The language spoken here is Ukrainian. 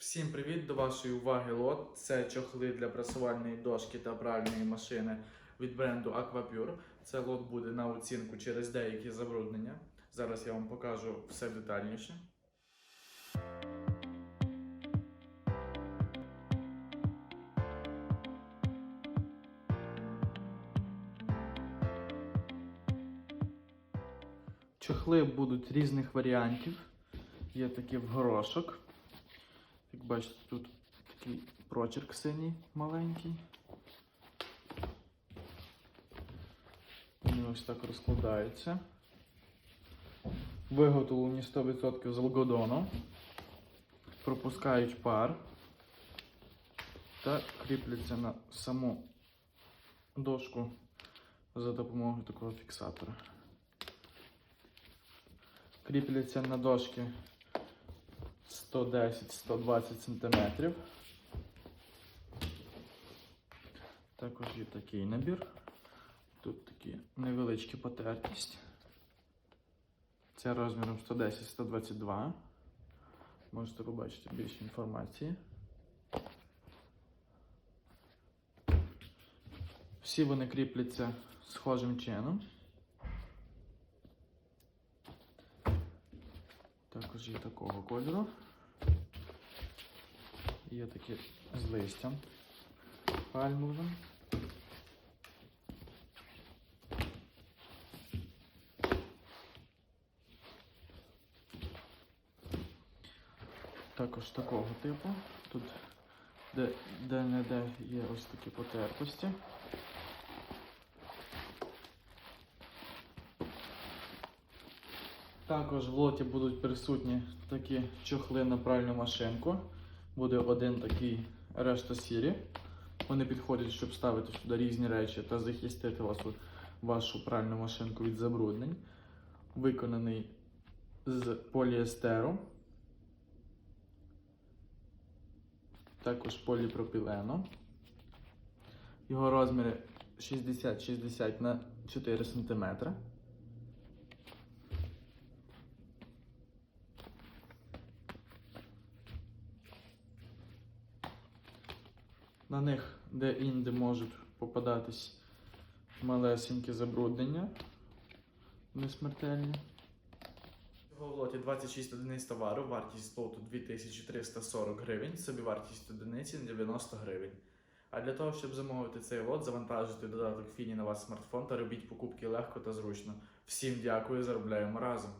Всім привіт! До вашої уваги лот. Це чохли для прасувальної дошки та пральної машини від бренду Aquapure. Це лот буде на оцінку через деякі забруднення. Зараз я вам покажу все детальніше. Чохли будуть різних варіантів. Є такі в горошок. Як бачите, тут такий прочерк синій маленький. Вони ось так розкладаються. Виготовлені 100% з алгодону. Пропускають пар та кріпляться на саму дошку за допомогою такого фіксатора. Кріпляться на дошки 110-120 см. Також є такий набір. Тут такі невеличкі потертість. Це розміром 110-122. Можете побачити більше інформації. Всі вони кріпляться схожим чином. Також є такого кольору. Є такі з листям пальмовим. Також такого типу. Тут де, де не де є ось такі потертості. Також в лоті будуть присутні такі чохли на пральну машинку. Буде один такий решта сірі. Вони підходять, щоб ставити сюди різні речі та захистити вас, вашу пральну машинку від забруднень. Виконаний з поліестеру, також поліпропілену. Його розміри 60-60 на 4 см. На них де-інде можуть попадатись малесенькі забруднення, не смертельні. Всього в лоті 26 одиниць товару, вартість лоту 2340 гривень, собівартість одиниці 90 гривень. А для того, щоб замовити цей лот, завантажуйте додаток Фіні на ваш смартфон та робіть покупки легко та зручно. Всім дякую, заробляємо разом!